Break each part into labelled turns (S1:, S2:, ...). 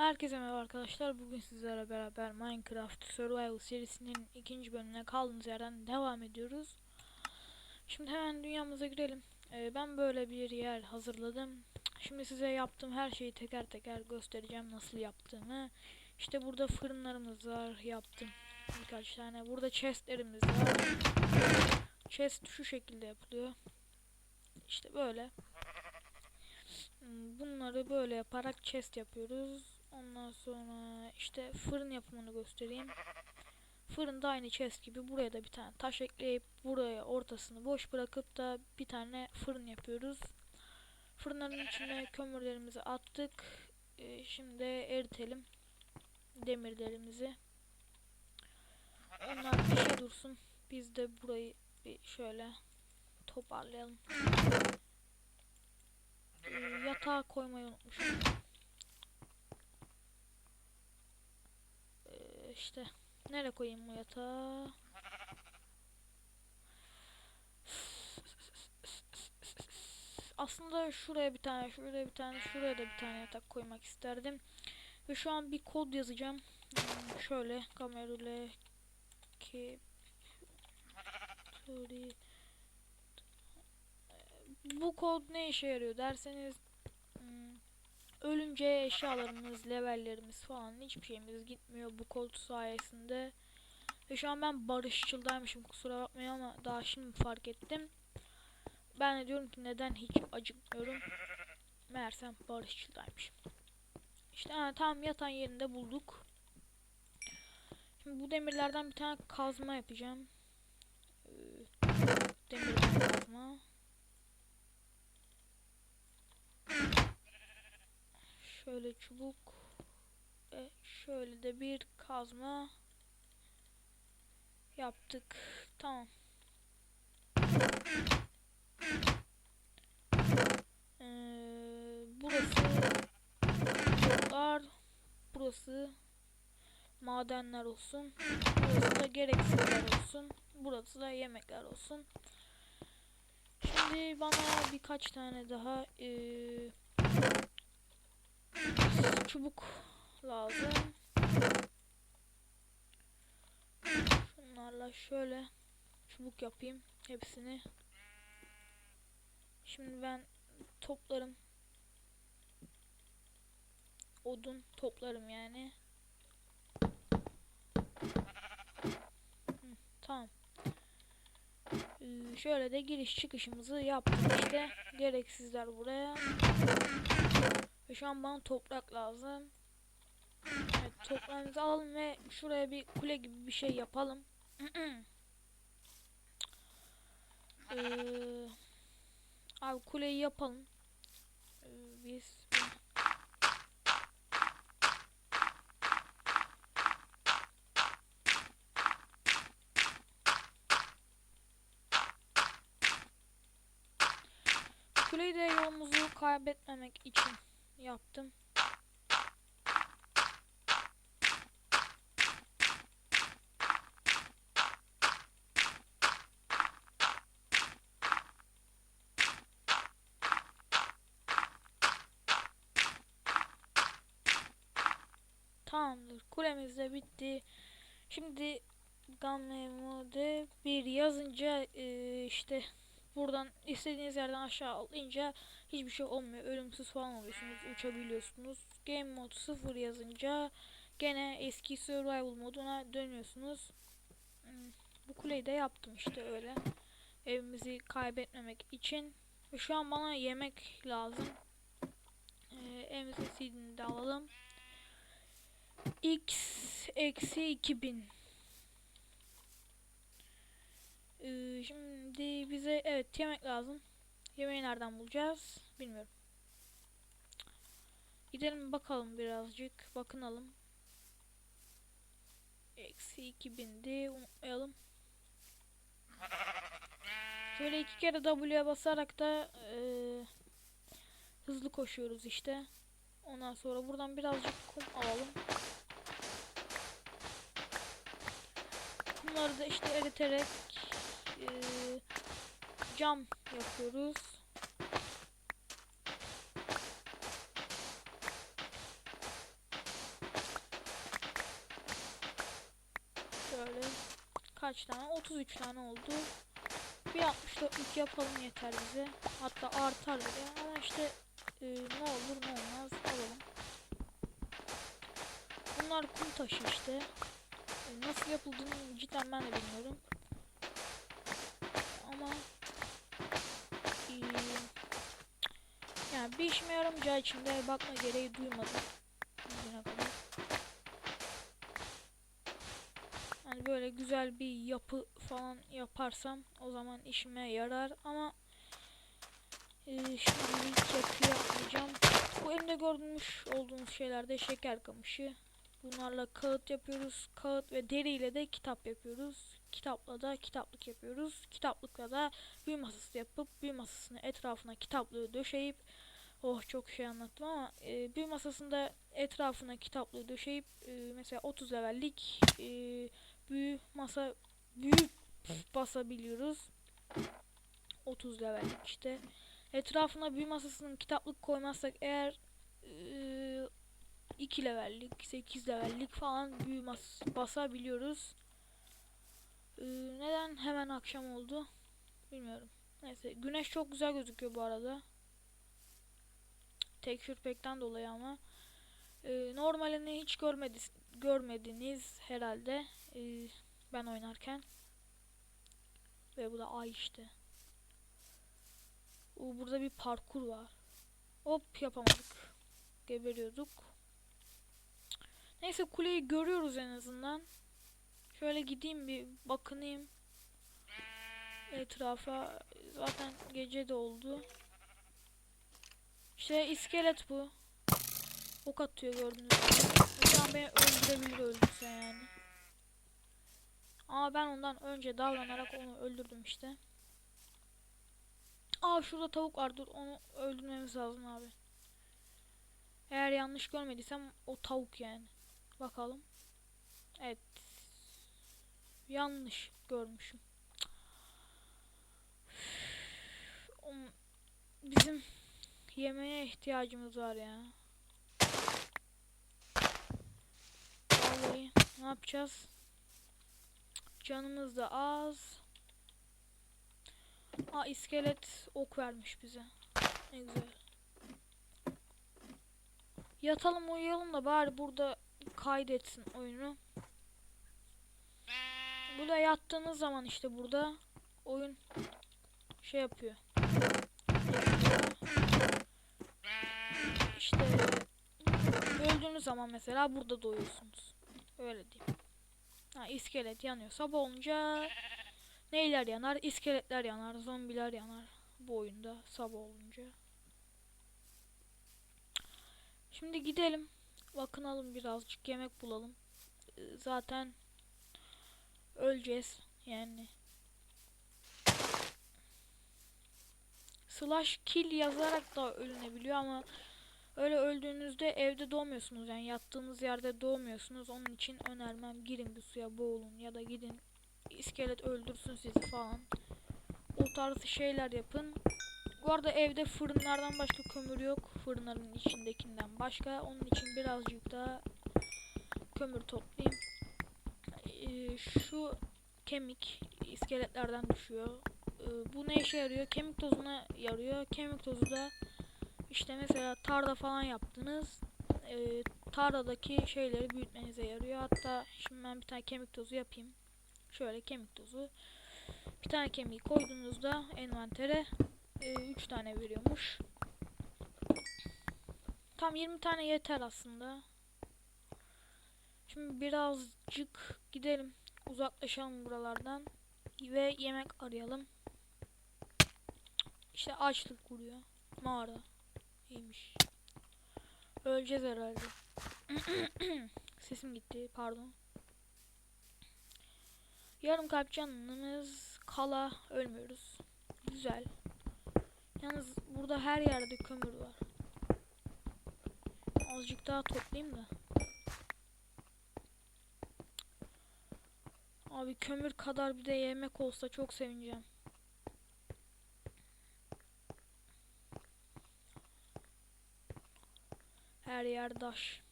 S1: Herkese merhaba arkadaşlar. Bugün sizlerle beraber Minecraft Survival serisinin ikinci bölümüne kaldığımız yerden devam ediyoruz. Şimdi hemen dünyamıza girelim. Ee, ben böyle bir yer hazırladım. Şimdi size yaptığım her şeyi teker teker göstereceğim nasıl yaptığımı. İşte burada fırınlarımız var. Yaptım birkaç tane. Burada chestlerimiz var. Chest şu şekilde yapılıyor. İşte böyle. Hmm, Bunları böyle yaparak chest yapıyoruz. Ondan sonra işte fırın yapımını göstereyim. Fırında aynı chest gibi buraya da bir tane taş ekleyip buraya ortasını boş bırakıp da bir tane fırın yapıyoruz. Fırınların içine kömürlerimizi attık. Ee, şimdi eritelim demirlerimizi. Onlar bir şey dursun. Biz de burayı bir şöyle toparlayalım. Ee, yatağa koymayı unutmuşum. Ee, işte nereye koyayım bu yatağı? Aslında şuraya bir tane, şuraya bir tane, şuraya da bir tane yatak koymak isterdim. Ve şu an bir kod yazacağım. Hmm, şöyle kamerayla ki bu kod ne işe yarıyor derseniz ölünce eşyalarımız, levellerimiz falan hiçbir şeyimiz gitmiyor bu kod sayesinde. Ve şu an ben barışçıldaymışım kusura bakmayın ama daha şimdi fark ettim. Ben de diyorum ki neden hiç acıkmıyorum. Meğersem barışçıldaymışım. İşte ha, tam yatan yerinde bulduk. Şimdi bu demirlerden bir tane kazma yapacağım. Ee, demirden kazma. Şöyle çubuk. Ve şöyle de bir kazma yaptık. Tamam. Ee, burası bloklar. Burası madenler olsun. Burası da gereksizler olsun. Burası da yemekler olsun. Şimdi bana birkaç tane daha eee çubuk lazım. Şunlarla şöyle çubuk yapayım hepsini. Şimdi ben toplarım. Odun toplarım yani. Hı, tamam. Ee, şöyle de giriş çıkışımızı yaptık işte. Gereksizler buraya. Ve şu an bana toprak lazım. Evet toprağımızı alalım ve şuraya bir kule gibi bir şey yapalım. ee, abi kuleyi yapalım. Ee, biz Kuleyi de yolumuzu kaybetmemek için yaptım. Tamamdır. Kulemiz de bitti. Şimdi Game Mode bir yazınca e, işte buradan istediğiniz yerden aşağı atlayınca hiçbir şey olmuyor. Ölümsüz falan oluyorsunuz. Uçabiliyorsunuz. Game Mode 0 yazınca gene eski survival moduna dönüyorsunuz. Hmm, Bu kuleyi de yaptım işte öyle. Evimizi kaybetmemek için. Şu an bana yemek lazım. Ee, evimizin seedini de alalım. X eksi 2000 ee, şimdi bize evet yemek lazım. Yemeği nereden bulacağız? Bilmiyorum. Gidelim bakalım birazcık. Bakınalım. Eksi 2000'di. Unutmayalım. Şöyle iki kere W'ye basarak da e, hızlı koşuyoruz işte. Ondan sonra buradan birazcık kum alalım. Bunları da işte eriterek e, cam yapıyoruz. Şöyle kaç tane? 33 tane oldu. Bir 64'lük yapalım yeter bize. Hatta artar bile ama işte e, ne olur ne olmaz alalım. Bunlar kum taşı işte. E, nasıl yapıldığını cidden ben de bilmiyorum. Ama e, yani bir işime yaramayacağı için de bakma gereği duymadım. Kadar. Hani böyle güzel bir yapı falan yaparsam o zaman işime yarar ama e, şimdilik yapı yapmayacağım. Bu elimde görmüş olduğunuz şeyler de şeker kamışı. Bunlarla kağıt yapıyoruz. Kağıt ve deriyle de kitap yapıyoruz. Kitapla da kitaplık yapıyoruz. Kitaplıkla da büyü masası yapıp büyü masasının etrafına kitaplığı döşeyip Oh çok şey anlattım ama e, büyü masasında etrafına kitaplığı döşeyip e, mesela 30 levellik e, büyü masa büyü basabiliyoruz. 30 levellik işte. Etrafına büyü masasının kitaplık koymazsak eğer e, 2 levellik, 8 levellik falan büyü basabiliyoruz. E, neden hemen akşam oldu? Bilmiyorum. Neyse güneş çok güzel gözüküyor bu arada. Tekstür pekten dolayı ama e, normalini hiç görmediniz, görmediniz herhalde e, ben oynarken ve bu da ay işte. O, burada bir parkur var. Hop yapamadık. Geberiyorduk. Neyse kuleyi görüyoruz en azından. Şöyle gideyim bir bakınayım. Etrafa zaten gece de oldu. İşte iskelet bu. Ok atıyor gördüğünüz gibi. Şu an beni öldürebilir öldürse yani. Ama ben ondan önce davranarak onu öldürdüm işte. Aa şurada tavuk var dur onu öldürmemiz lazım abi. Eğer yanlış görmediysem o tavuk yani. Bakalım. Evet. Yanlış görmüşüm. Bizim yemeğe ihtiyacımız var ya. Vallahi ne yapacağız? Canımız da az. Aa iskelet ok vermiş bize. Ne güzel. Yatalım uyuyalım da bari burada kaydetsin oyunu. Burada yattığınız zaman işte burada oyun şey yapıyor. İşte öldüğünüz zaman mesela burada doyuyorsunuz. Öyle diyeyim. Ha, iskelet yanıyor. Sabah olunca neyler yanar? İskeletler yanar, zombiler yanar bu oyunda sabah olunca. Şimdi gidelim. Bakınalım birazcık yemek bulalım. Ee, Zaten öleceğiz yani. Slash kill yazarak da ölünebiliyor ama öyle öldüğünüzde evde doğmuyorsunuz yani yattığınız yerde doğmuyorsunuz. Onun için önermem girin bir suya boğulun ya da gidin iskelet öldürsün sizi falan. O tarz şeyler yapın. Bu arada evde fırınlardan başka kömür yok. Fırınların içindekinden başka. Onun için birazcık daha kömür toplayayım. Ee, şu kemik iskeletlerden düşüyor. Ee, bu ne işe yarıyor? Kemik tozuna yarıyor. Kemik tozu da işte mesela tarla falan yaptınız. Ee, tarladaki şeyleri büyütmenize yarıyor. Hatta şimdi ben bir tane kemik tozu yapayım. Şöyle kemik tozu. Bir tane kemiği koyduğunuzda envantere 3 tane veriyormuş. Tam 20 tane yeter aslında. Şimdi birazcık gidelim. Uzaklaşalım buralardan. Ve yemek arayalım. İşte açlık vuruyor. Mağara. İyiymiş. Öleceğiz herhalde. Sesim gitti. Pardon. Yarım kalp canımız kala ölmüyoruz. Güzel. Yalnız burada her yerde kömür var. Azıcık daha toplayayım da. Abi kömür kadar bir de yemek olsa çok sevineceğim. Her yer taş.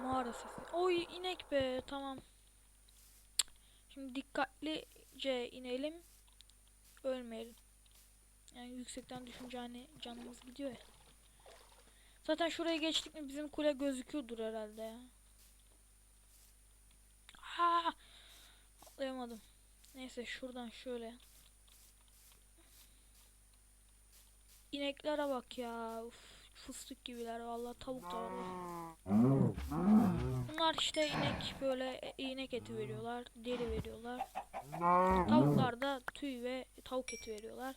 S1: Mağara sesi. Oy inek be tamam. Şimdi dikkatlice inelim. Ölmeyelim. Yani yüksekten düşünce hani canımız gidiyor ya. Zaten şuraya geçtik mi bizim kule gözüküyordur herhalde ya. Aa! Atlayamadım. Neyse şuradan şöyle. İneklere bak ya. Uf, fıstık gibiler vallahi tavuk da var. Bunlar işte inek böyle e, inek eti veriyorlar, deri veriyorlar. Tavuklar da tüy ve tavuk eti veriyorlar.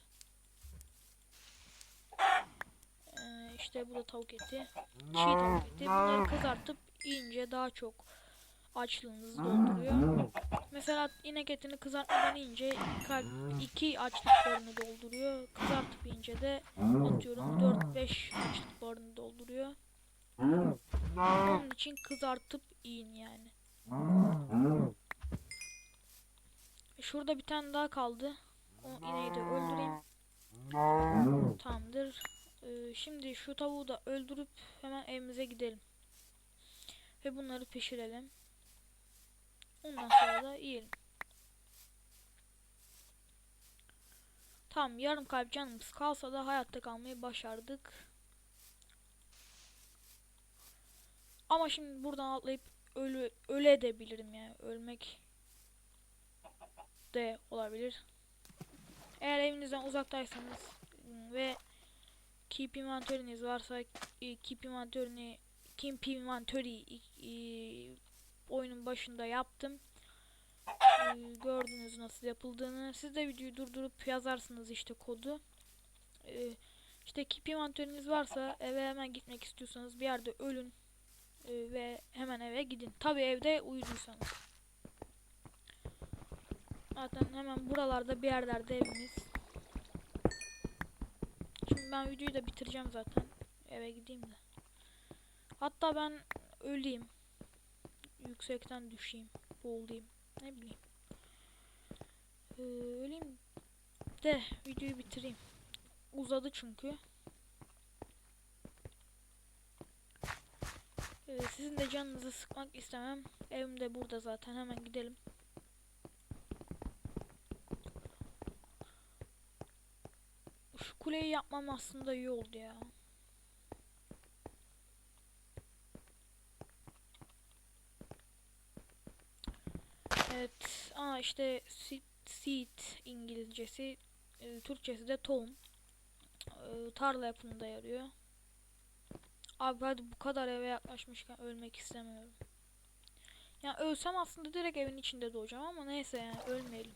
S1: Ee, işte bu da tavuk eti. Çiğ tavuk eti. Bunları kızartıp yiyince daha çok açlığınızı dolduruyor. Mesela inek etini kızartmadan kalp- iki açlık barını dolduruyor. Kızartıp yiyince de atıyorum 4-5 açlık barını dolduruyor. Onun için kızartıp yiyin yani. Şurada bir tane daha kaldı. O ineği de öldüreyim. Tamamdır. Ee, şimdi şu tavuğu da öldürüp hemen evimize gidelim. Ve bunları pişirelim. Ondan sonra da yiyelim. Tamam yarım kalp canımız kalsa da hayatta kalmayı başardık. Ama şimdi buradan atlayıp ölü öle edebilirim yani. Ölmek de olabilir. Eğer evinizden uzaktaysanız ve keep inventörünüz varsa e, keep inventörünü keep inventory e, oyunun başında yaptım. E, gördünüz nasıl yapıldığını. Siz de videoyu durdurup yazarsınız işte kodu. E, işte keep inventörünüz varsa eve hemen gitmek istiyorsanız bir yerde ölün e, ve hemen eve gidin. Tabi evde uyuduysanız. Zaten hemen buralarda bir yerlerde evimiz. Şimdi ben videoyu da bitireceğim zaten. Eve gideyim de. Hatta ben öleyim. Yüksekten düşeyim. Boğulayım. Ne bileyim. Ee, öleyim de videoyu bitireyim. Uzadı çünkü. Ee, sizin de canınızı sıkmak istemem. Evim de burada zaten. Hemen gidelim. Şu kuleyi yapmam aslında iyi oldu ya. Evet. Aa işte seed, İngilizcesi, e, Türkçesi de tohum. E, tarla yapımında yarıyor. Abi hadi bu kadar eve yaklaşmışken ölmek istemiyorum. Ya ölsem aslında direkt evin içinde doğacağım ama neyse yani ölmeyelim.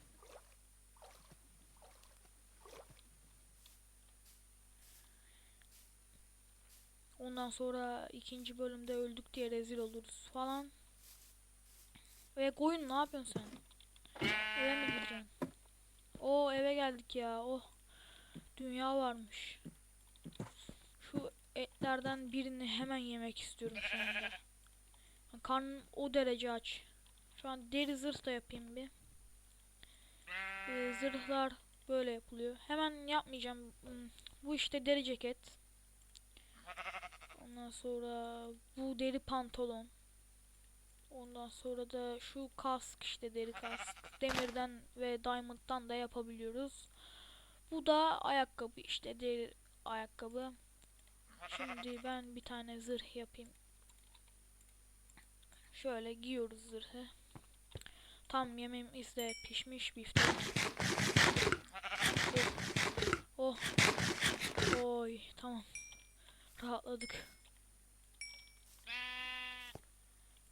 S1: Ondan sonra ikinci bölümde öldük diye rezil oluruz falan. Ve koyun ne yapıyorsun sen? Eve mi gireceksin? O eve geldik ya. Oh. Dünya varmış. Şu etlerden birini hemen yemek istiyorum şu anda. Karnım o derece aç. Şu an deri zırh da yapayım bir. Ee, zırhlar böyle yapılıyor. Hemen yapmayacağım. Hmm, Bu işte deri ceket. Ondan sonra bu deri pantolon. Ondan sonra da şu kask işte deri kask. Demirden ve diamond'dan da yapabiliyoruz. Bu da ayakkabı işte deri ayakkabı. Şimdi ben bir tane zırh yapayım. Şöyle giyiyoruz zırhı. Tam yemeğimiz de pişmiş biftek. Oh. oh. Oy tamam. Rahatladık.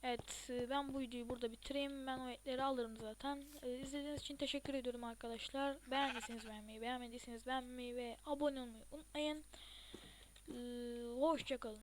S1: Evet e, ben bu videoyu burada bitireyim. Ben o etleri alırım zaten. Ee, İzlediğiniz için teşekkür ediyorum arkadaşlar. Beğendiyseniz beğenmeyi, beğenmediyseniz beğenmeyi ve abone olmayı unutmayın. Ee, hoşçakalın.